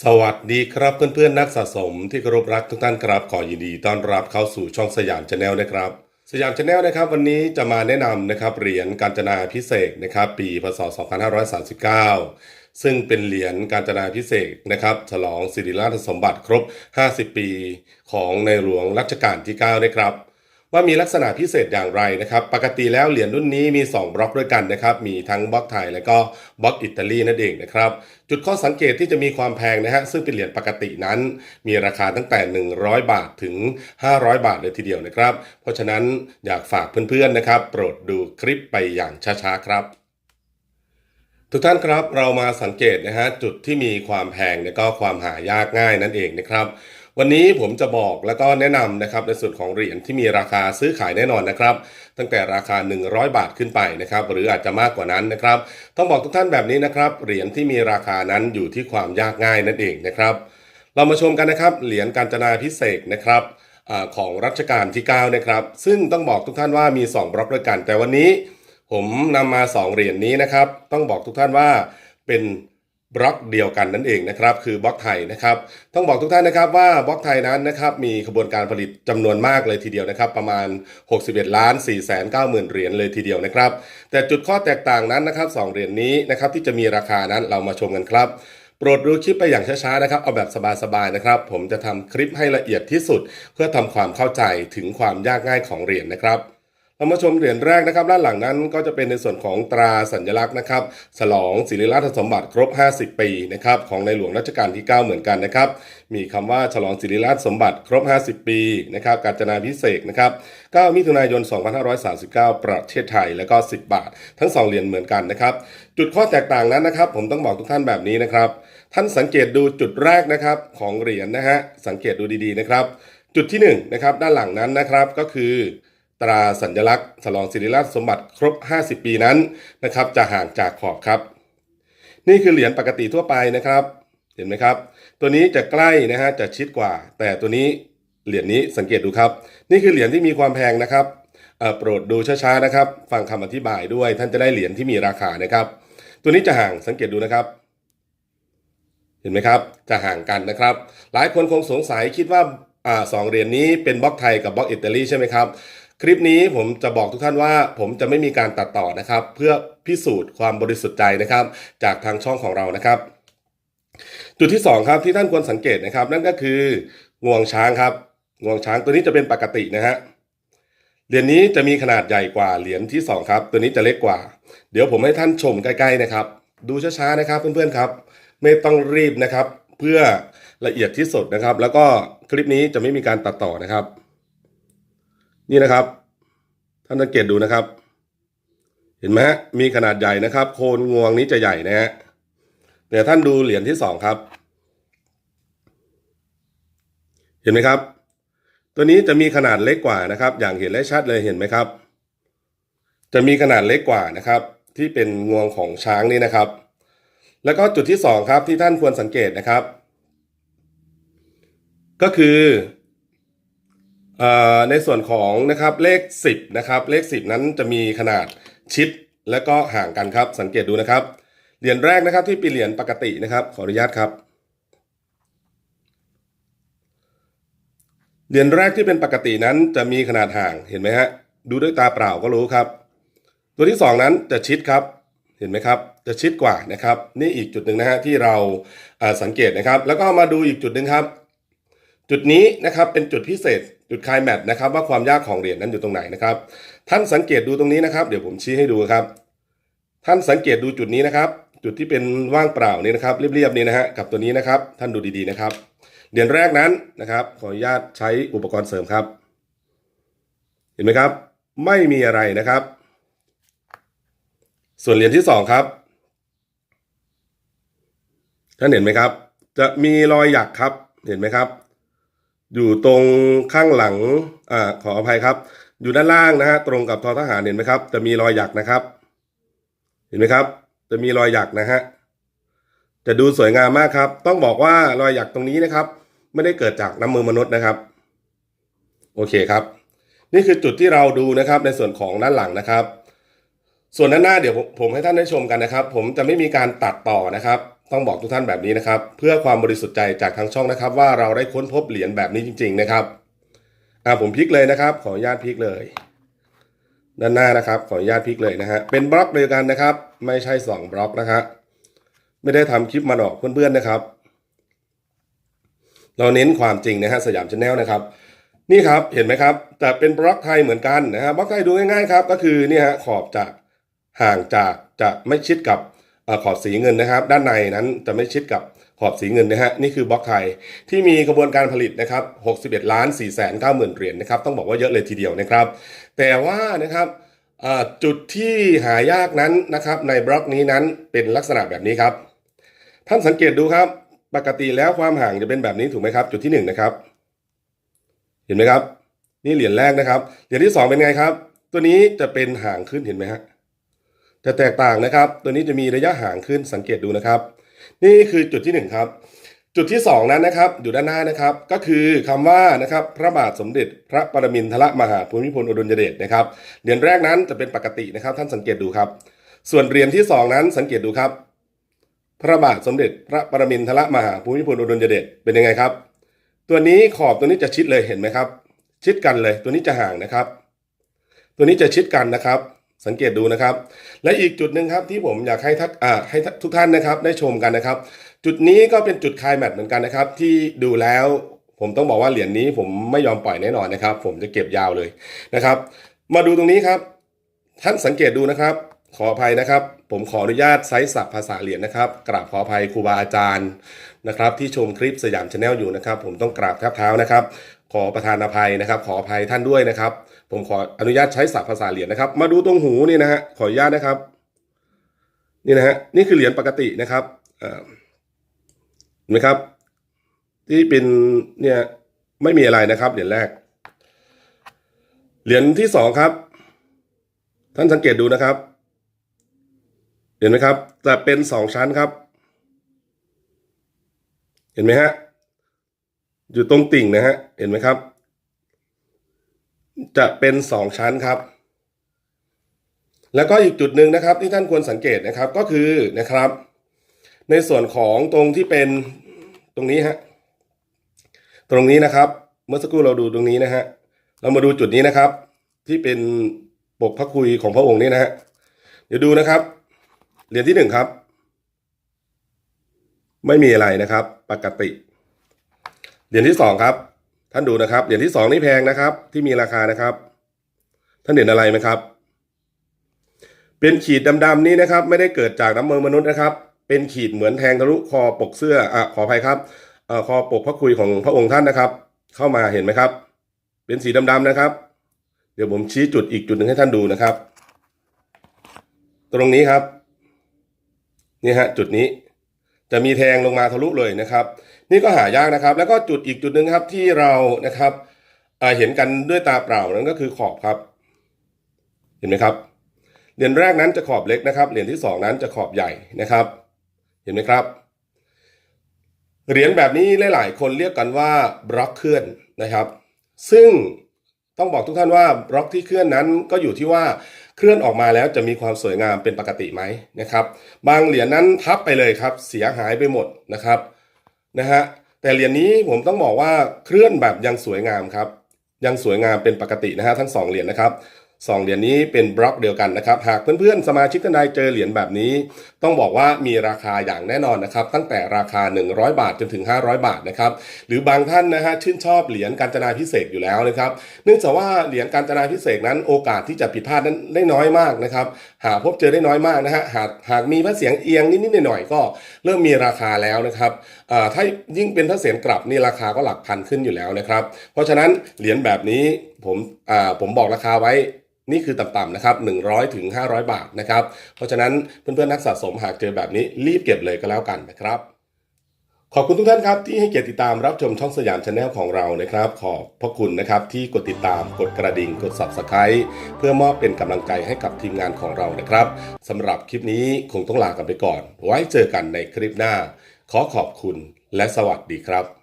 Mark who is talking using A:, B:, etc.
A: สวัสดีครับเพื่อนๆนักสะสมที่เคารพรักทุกท่านครับขอยินดีต้อนรับเข้าสู่ช่องสยามชาแนลนะครับ สยามชาแนลนะครับ วันนี้จะมาแนะนำนะครับเหรียญกาญจนาพิเศษนะครับ ปีพศ 2539 ซึ่งเป็นเหรียญกาญจนาพิเศษนะครับ ฉลองสิริราชสมบัติครบ 50 ปี ของในหลวงรัชกาลที่ 9 นะครับ ว่ามีลักษณะพิเศษอย่างไรนะครับ ปกติแล้วเหรียญรุ่นนี้มี 2 บล็อกด้วยกันนะครับ มีทั้งบล็อกไทยและก็บล็อกอิตาลีนั่นเองนะครับ จุดข้อสังเกตที่จะมีความแพงนะฮะ ซึ่งเป็นเหรียญปกตินั้น มีราคาตั้งแต่ 100 บาทถึง 500 บาทเลยทีเดียวนะครับ เพราะฉะนั้นอยากฝากเพื่อนๆนะครับ โปรดดูคลิปไปอย่างช้าๆครับทุกท่านครับเรามาสังเกตนะฮะจุดที่มีความแพงและก็ความหายากง่ายนั่นเองนะครับ วันนี้ผมจะบอกแล้วก็แนะนำนะครับในส่วนของเหรียญที่มีราคาซื้อขายแน่นอนนะครับ ตั้งแต่ราคา 100 บาทขึ้นไปนะครับหรืออาจจะมากกว่านั้นนะครับ ต้องบอกทุกท่านแบบนี้นะครับเหรียญที่มีราคานั้นอยู่ที่ความยากง่ายนั่นเองนะครับ เรามาชมกันนะครับเหรียญกาญจนาพิเศษนะครับอของรัชกาลที่ 9 นะครับ ซึ่งต้องบอกทุกท่านว่ามี 2 บล็อกด้วยกัน แต่วันนี้ผมนำมา 2 เหรียญนี้นะครับ ต้องบอกทุกท่านว่าเป็น บล็อกเดียวกันนั่นเองนะครับคือบล็อกไทยนะครับต้องบอกทุกท่านนะครับว่าบล็อกไทยนั้นนะครับมีขบวนการผลิตจำนวนมากเลยทีเดียวนะครับประมาณ 61ล้าน4 9 0 0 0 0เหรียญเลยทีเดียวนะครับแต่จุดข้อแตกต่างนั้นนะครับสองเหรียญนี้นะครับที่จะมีราคานั้นเรามาชมกันครับโปรดดูคลิปไปอย่างช้าๆนะครับ เอาแบบสบายๆนะครับ ผมจะทำคลิปให้ละเอียดที่สุด เพื่อทำความเข้าใจถึงความยากง่ายของเหรียญนะครับามาชมเหรียญแรกนะครับด้านหลังนั้นก็จะเป็นในส่วนของตราสัญลักษณ์นะครับฉลองศิริราชสมบัติครบ 50 ปีนะครับของในหลวงรัชกาลที่ 9 เหมือนกันนะครับมีคำว่าฉลองศิริราชสมบัติครบ 50 ปีนะครับกาญจนาพิเศษนะครับ 9 มิถุนายน 2539 ประเทศไทยแล้วก็ 10 บาท ทั้ง 2 เหรียญเหมือนกันนะครับจุดข้อแตกต่างนั้นนะครับ ผมต้องบอกทุกท่านแบบนี้นะครับ ท่านสังเกตดูจุดแรกนะครับของเหรียญนะฮะสังเกตดูดีๆนะครับ จุดที่1นะครับด้านหลังนั้นนะครับก็คือ ตราสัญลักษณ์ฉลองศิริราชสมบัติครบ 50 ปีนั้นนะครับ จะห่างจากขอบครับ นี่คือเหรียญปกติทั่วไปนะครับ เห็นไหมครับ ตัวนี้จะใกล้นะฮะจะชิดกว่า แต่ตัวนี้เหรียญนี้สังเกตดูครับ นี่คือเหรียญที่มีความแพงนะครับโปรดดูช้าๆนะครับ ฟังคำอธิบายด้วยท่านจะได้เหรียญที่มีราคานะครับ ตัวนี้จะห่างสังเกตดูนะครับ เห็นไหมครับ จะห่างกันนะครับ หลายคนคงสงสัยคิดว่าอ่าสองเหรียญนี้เป็นบล็อกไทยกับบล็อกอิตาลีใช่ไหมครับ คลิปนี้ผมจะบอกทุกท่านว่าผมจะไม่มีการตัดต่อนะครับ เพื่อพิสูจน์ความบริสุทธิ์ใจนะครับ จากทางช่องของเรานะครับ จุดที่สองครับที่ท่านควรสังเกตนะครับ นั่นก็คืองวงช้างครับงวงช้างตัวนี้จะเป็นปกตินะฮะเหรียญนี้จะมีขนาดใหญ่กว่าเหรียญที่สองครับ ตัวนี้จะเล็กกว่า เดี๋ยวผมให้ท่านชมใกล้ๆนะครับ ดูช้าๆนะครับเพื่อนๆครับ ไม่ต้องรีบนะครับ เพื่อละเอียดที่สุดนะครับ แล้วก็คลิปนี้จะไม่มีการตัดต่อนะครับ นี่นะครับ ท่านสังเกตดูนะครับ เห็นไหมมีขนาดใหญ่นะครับ โคนงวงนี้จะใหญ่นะฮะแต่ท่านดูเหรียญที่สองครับ เห็นไหมครับ ตัวนี้จะมีขนาดเล็กกว่านะครับ อย่างเห็นได้ชัดเลยเห็นไหมครับ จะมีขนาดเล็กกว่านะครับ ที่เป็นงวงของช้างนี่นะครับ แล้วก็จุดที่สองครับที่ท่านควรสังเกตนะครับ ก็คือ ในส่วนของนะครับเลข 10นะครับเลข 10 นั้นจะมีขนาดชิดและก็ห่างกันครับ สังเกตดูนะครับเหรียญแรกนะครับที่เป็นเหรียญปกตินะครับขออนุญาตครับเหรียญแรกที่เป็นปกตินั้นจะมีขนาดห่างเห็นไหมฮะดูด้วยตาเปล่าก็รู้ครับ ตัวที่สองนั้นจะชิดครับเห็นไหมครับจะชิดกว่านะครับ นี่อีกจุดหนึ่งนะฮะที่เราสังเกตนะครับ แล้วก็มาดูอีกจุดหนึ่งครับ จุดนี้นะครับเป็นจุดพิเศษ จุดคลายแมทนะครับว่าความยากของเหรียญนั้นอยู่ตรงไหนนะครับ ท่านสังเกตดูตรงนี้นะครับ เดี๋ยวผมชี้ให้ดูครับ ท่านสังเกตดูจุดนี้นะครับ จุดที่เป็นว่างเปล่านี่นะครับเรียบๆนี่นะฮะกับตัวนี้นะครับ ท่านดูดีๆนะครับเหรียญแรกนั้นนะครับขออนุญาตใช้อุปกรณ์เสริมครับ เห็นไหมครับ ไม่มีอะไรนะครับ ส่วนเหรียญที่สองครับท่านเห็นไหมครับ จะมีรอยหยักครับเห็นไหมครับ อยู่ตรงข้างหลังอ่าขออภัยครับ อยู่ด้านล่างนะฮะตรงกับทอทหารเห็นไหมครับ จะมีรอยหยักนะครับ เห็นไหมครับ จะมีรอยหยักนะฮะจะดูสวยงามมากครับ ต้องบอกว่ารอยหยักตรงนี้นะครับ ไม่ได้เกิดจากน้ำมือมนุษย์นะครับ โอเคครับ นี่คือจุดที่เราดูนะครับในส่วนของด้านหลังนะครับ ส่วนด้านหน้าเดี๋ยวผมผมให้ท่านได้ชมกันนะครับ ผมจะไม่มีการตัดต่อนะครับ ต้องบอกทุกท่านแบบนี้นะครับ เพื่อความบริสุทธิ์ใจจากทางช่องนะครับ ว่าเราได้ค้นพบเหรียญแบบนี้จริง ๆ นะครับอ่าผมพลิกเลยนะครับ ขออนุญาตพลิกเลย ด้านหน้านะครับ ขออนุญาตพลิกเลยนะฮะเป็นบล็อกเดียวกันนะครับ ไม่ใช่สองบล็อกนะฮะไม่ได้ทำคลิปมาหลอกเพื่อนๆนะครับ เราเน้นความจริงนะฮะสยามชาแนลนะครับ นี่ครับเห็นไหมครับแต่เป็นบล็อกไทยเหมือนกันนะครับล็อกไทยดูง่ายๆครับ ก็คือนี่ฮะขอบจากห่างจากจะไม่ชิดกับ ขอบสีเงินนะครับ ด้านในนั้นจะไม่ชิดกับขอบสีเงินนะฮะนี่คือบล็อกไทยที่มีกระบวนการผลิตนะครับ61ล้าน4แสน9หมื่นเหรียญนะครับต้องบอกว่าเยอะเลยทีเดียวนะครับ แต่ว่านะครับจุดที่หายากนั้นนะครับในบล็อกนี้นั้นเป็นลักษณะแบบนี้ครับ ท่านสังเกตดูครับ ปกติแล้วความห่างจะเป็นแบบนี้ถูกไหมครับ จุดที่หนึ่งนะครับ เห็นไหมครับ นี่เหรียญแรกนะครับเหรียญที่สองเป็นไงครับ ตัวนี้จะเป็นห่างขึ้นเห็นไหมฮะ จะแตกต่างนะครับ ตัวนี้จะมีระยะห่างขึ้นสังเกตดูนะครับ นี่คือจุดที่หนึ่งครับ จุดที่สองนั้นนะครับ อยู่ด้านหน้านะครับ ก็คือคำว่านะครับพระบาทสมเด็จพระปรมินทรมหาภูมิพลอดุลยเดชนะครับเหรียญแรกนั้นจะเป็นปกตินะครับ ท่านสังเกตดูครับ ส่วนเหรียญที่สองนั้นสังเกตดูครับ พระบาทสมเด็จพระปรมินทรมหาภูมิพลอดุลยเดชเป็นยังไงครับ ตัวนี้ขอบตัวนี้จะชิดเลยเห็นไหมครับ ชิดกันเลย ตัวนี้จะห่างนะครับ ตัวนี้จะชิดกันนะครับ สังเกตดูนะครับ และอีกจุดหนึ่งครับที่ผมอยากให้ทักให้ทุกท่านนะครับได้ชมกันนะครับ จุดนี้ก็เป็นจุดคลายแมตช์เหมือนกันนะครับ ที่ดูแล้วผมต้องบอกว่าเหรียญนี้ผมไม่ยอมปล่อยแน่นอนนะครับ ผมจะเก็บยาวเลยนะครับ มาดูตรงนี้ครับ ท่านสังเกตดูนะครับ ขออภัยนะครับ ผมขออนุญาตไซส์ศัพท์ภาษาเหรียญนะครับ กราบขออภัยครูบาอาจารย์นะครับ ที่ชมคลิปสยามชาแนลอยู่นะครับ ผมต้องกราบแทบเท้านะครับ ขอประทานอภัยนะครับ ขออภัยท่านด้วยนะครับ ผมขออนุญาตใช้ศัพท์ภาษาเหรียญนะครับ มาดูตรงหูนี่นะฮะขออนุญาตนะครับ นี่นะฮะนี่คือเหรียญปกตินะครับเห็นไหมครับ ที่เป็นเนี่ยไม่มีอะไรนะครับ เหรียญแรก เหรียญที่สองครับ ท่านสังเกตดูนะครับ เห็นไหมครับ จะเป็นสองชั้นครับ เห็นไหมฮะ อยู่ตรงติ่งนะฮะ เห็นไหมครับ จะเป็นสองชั้นครับ แล้วก็อีกจุดหนึ่งนะครับ ที่ท่านควรสังเกตนะครับก็คือนะครับ ในส่วนของตรงที่เป็นตรงนี้ฮะ ตรงนี้นะครับ เมื่อสักครู่เราดูตรงนี้นะฮะ เรามาดูจุดนี้นะครับ ที่เป็นปกพระคุยของพระองค์นี่นะฮะ เดี๋ยวดูนะครับ เหรียญที่หนึ่งครับ ไม่มีอะไรนะครับ ปกติ เหรียญที่สองครับ ท่านดูนะครับ เหรียญที่สองนี่แพงนะครับ ที่มีราคานะครับ ท่านเห็นอะไรไหมครับ เป็นขีดดำๆนี่นะครับ ไม่ได้เกิดจากน้ำมือมนุษย์นะครับ เป็นขีดเหมือนแทงทะลุคอปกเสื้ออะขออภัยครับอคอปกพระคุยของพระองค์ท่านนะครับ เข้ามาเห็นไหมครับ เป็นสีดำๆนะครับ เดี๋ยวผมชี้จุดอีกจุดหนึ่งให้ท่านดูนะครับ ตรงนี้ครับ นี่ฮะจุดนี้จะมีแทงลงมาทะลุเลยนะครับ นี่ก็หายากนะครับ แล้วก็จุดอีกจุดหนึ่งครับที่เรานะครับเเห็นกันด้วยตาเปล่านั่นก็คือขอบครับ เห็นไหมครับเหรียญแรกนั้นจะขอบเล็กนะครับเหรียญที่สองนั้นจะขอบใหญ่นะครับ เห็นไหมครับเหรียญแบบนี้หลาย ๆ คนเรียกกันว่าบล็อกเคลื่อนนะครับ ซึ่งต้องบอกทุกท่านว่าบล็อกที่เคลื่อนนั้นก็อยู่ที่ว่าเคลื่อนออกมาแล้วจะมีความสวยงามเป็นปกติไหมนะครับ บางเหรียญนั้นทับไปเลยครับ เสียหายไปหมดนะครับนะฮะแต่เหรียญนี้ผมต้องบอกว่าเคลื่อนแบบยังสวยงามครับ ยังสวยงามเป็นปกตินะฮะทั้งสองเหรียญนะครับ สองเหรียญนี้เป็นบล็อกเดียวกันนะครับ หากเพื่อนๆ สมาชิกท่านใดเจอเหรียญแบบนี้ ต้องบอกว่ามีราคาอย่างแน่นอนนะครับ ตั้งแต่ราคา 100 บาทจนถึง 500 บาทนะครับ หรือบางท่านนะฮะชื่นชอบเหรียญการจนาพิเศษอยู่แล้วนะครับ เนื่องจากว่าเหรียญการจนาพิเศษนั้นโอกาสที่จะผิดพลาดนั้นได้น้อยมากนะครับ หาพบเจอได้น้อยมากนะฮะ หากหากมีพระเสียงเอียงนิดๆหน่อยๆก็เริ่มมีราคาแล้วนะครับถ้ายิ่งเป็นพระเสียงกลับนี่ราคาก็หลักพันขึ้นอยู่แล้วนะครับ เพราะฉะนั้นเหรียญแบบนี้ผมผมบอกราคาไว้ นี่คือต่ำๆนะครับ100ถึง500 บาทนะครับ เพราะฉะนั้นเพื่อนๆนักสะสมหากเจอแบบนี้รีบเก็บเลยก็แล้วกันนะครับ ขอบคุณทุกท่านครับที่ให้เกียรติติดตามรับชมช่องสยามชาแนลของเรานะครับ ขอบพระคุณนะครับที่กดติดตามกดกระดิ่งกด subscribe เพื่อมอบเป็นกำลังใจให้กับทีมงานของเรานะครับสำหรับคลิปนี้คงต้องลากันไปก่อน ไว้เจอกันในคลิปหน้า ขอขอบคุณและสวัสดีครับ